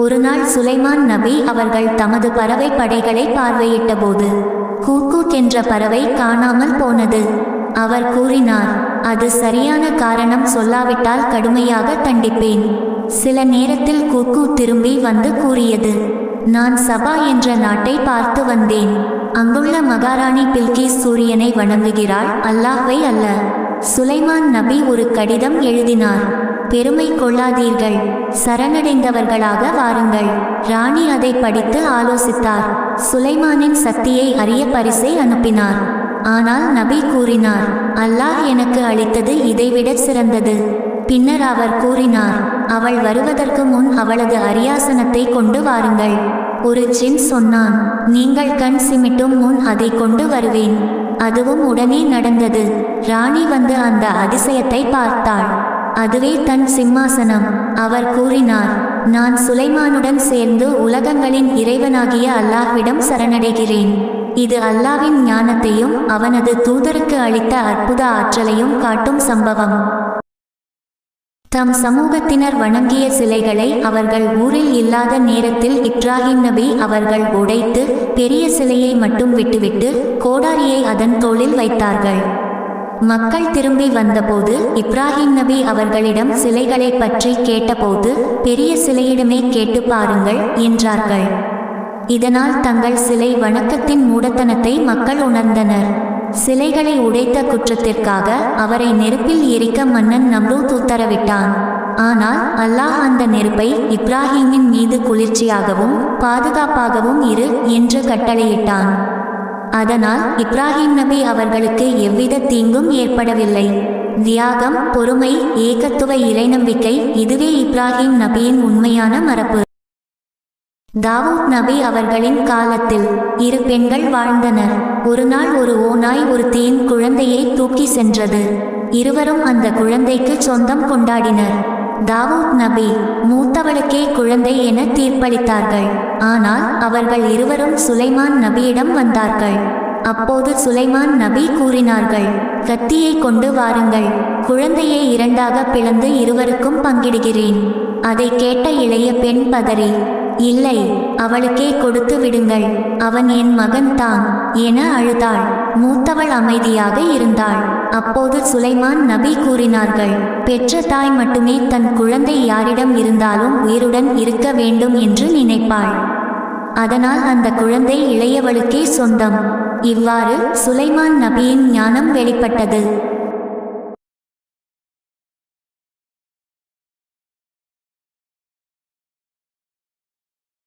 ஒருநாள் சுலைமான் நபி அவர்கள் தமது பறவை படைகளை பார்வையிட்டபோது கூக்கூக் என்ற பறவை காணாமல் போனது. அவர் கூறினார் அது சரியான காரணம் சொல்லாவிட்டால் கடுமையாக தண்டிப்பேன். சில நேரத்தில் கூக்கு திரும்பி வந்து கூறியது நான் சபா என்ற நாட்டை பார்த்து வந்தேன். அங்குள்ள மகாராணி பில்கிஸ் சூரியனை வணங்குகிறாள் அல்லாஹ்வை அல்ல. சுலைமான் நபி ஒரு கடிதம் எழுதினார் பெருமை கொள்ளாதீர்கள். சரணடைந்தவர்களாக வாருங்கள். ராணி அதை படித்து ஆலோசித்தார். சுலைமானின் சக்தியை அறிய பரிசை அனுப்பினார். ஆனால் நபி கூறினார் அல்லாஹ் எனக்கு அளித்தது இதைவிட சிறந்தது. பின்னர் அவர் கூறினார் அவள் வருவதற்கு முன் அவளது அரியாசனத்தை கொண்டு வாருங்கள். ஒரு ஜின் சொன்னான் நீங்கள் கண் சிமிட்டும் முன் அதை கொண்டு வருவேன். அதுவும் உடனே நடந்தது. ராணி வந்து அந்த அதிசயத்தை பார்த்தாள். அதுவே தன் சிம்மாசனம். அவர் கூறினார் நான் சுலைமானுடன் சேர்ந்து உலகங்களின் இறைவனாகிய அல்லாஹ்விடம் சரணடைகிறேன். இது அல்லாவின் ஞானத்தையும் அவனது தூதருக்கு அளித்த அற்புத ஆற்றலையும் காட்டும் சம்பவம். தம் சமூகத்தினர் வணங்கிய சிலைகளை அவர்கள் ஊரில் இல்லாத நேரத்தில் இப்ராஹிம் நபி அவர்கள் உடைத்து பெரிய சிலையை மட்டும் விட்டுவிட்டு கோடாரியை அதன் தோளில் வைத்தார்கள். மக்கள் திரும்பி வந்தபோது இப்ராஹிம் நபி அவர்களிடம் சிலைகளை பற்றி கேட்டபோது பெரிய சிலையிடமே கேட்டு பாருங்கள் என்றார்கள். இதனால் தங்கள் சிலை வணக்கத்தின் மூடத்தனத்தை மக்கள் உணர்ந்தனர். சிலைகளை உடைத்த குற்றத்திற்காக அவரை நெருப்பில் எரிக்க மன்னன் நம்ரூத் உத்தரவிட்டான். ஆனால் அல்லாஹ் அந்த நெருப்பை இப்ராஹீமின் மீது குளிர்ச்சியாகவும் பாதுகாப்பாகவும் இரு என்று கட்டளையிட்டான். அதனால் இப்ராஹிம் நபி அவர்களுக்கு எவ்வித தீங்கும் ஏற்படவில்லை. தியாகம் பொறுமை ஏகத்துவ இறைநம்பிக்கை இதுவே இப்ராஹிம் நபியின் உண்மையான மரபு. தாவூத் நபி அவர்களின் காலத்தில் இரு பெண்கள் வாழ்ந்தனர். ஒரு நாள் ஒரு ஓநாய் ஒரு தீன் குழந்தையை தூக்கி சென்றது. இருவரும் அந்த குழந்தைக்கு சொந்தம் கொண்டாடினர். தாவூத் நபி மூத்தவளுக்கே குழந்தை என தீர்ப்பளித்தார்கள். ஆனால் அவர்கள் இருவரும் சுலைமான் நபியிடம் வந்தார்கள். அப்போது சுலைமான் நபி கூறினார்கள் கத்தியை கொண்டு வாருங்கள். குழந்தையை இரண்டாக பிளந்து இருவருக்கும் பங்கிடுகிறேன். அதை கேட்ட இளைய பெண் பதறி இல்லை அவளுக்கே கொடுத்து விடுங்கள். அவன் என் மகன் தான் என அழுதாள். மூத்தவள் அமைதியாக இருந்தாள். அப்போது சுலைமான் நபி கூறினார்கள் பெற்ற தாய் மட்டுமே தன் குழந்தை யாரிடம் இருந்தாலும் உயிருடன் இருக்க வேண்டும் என்று நினைப்பாள். அதனால் அந்த குழந்தை இளையவளுக்கே சொந்தம். இவ்வாறு சுலைமான் நபியின் ஞானம் வெளிப்பட்டது.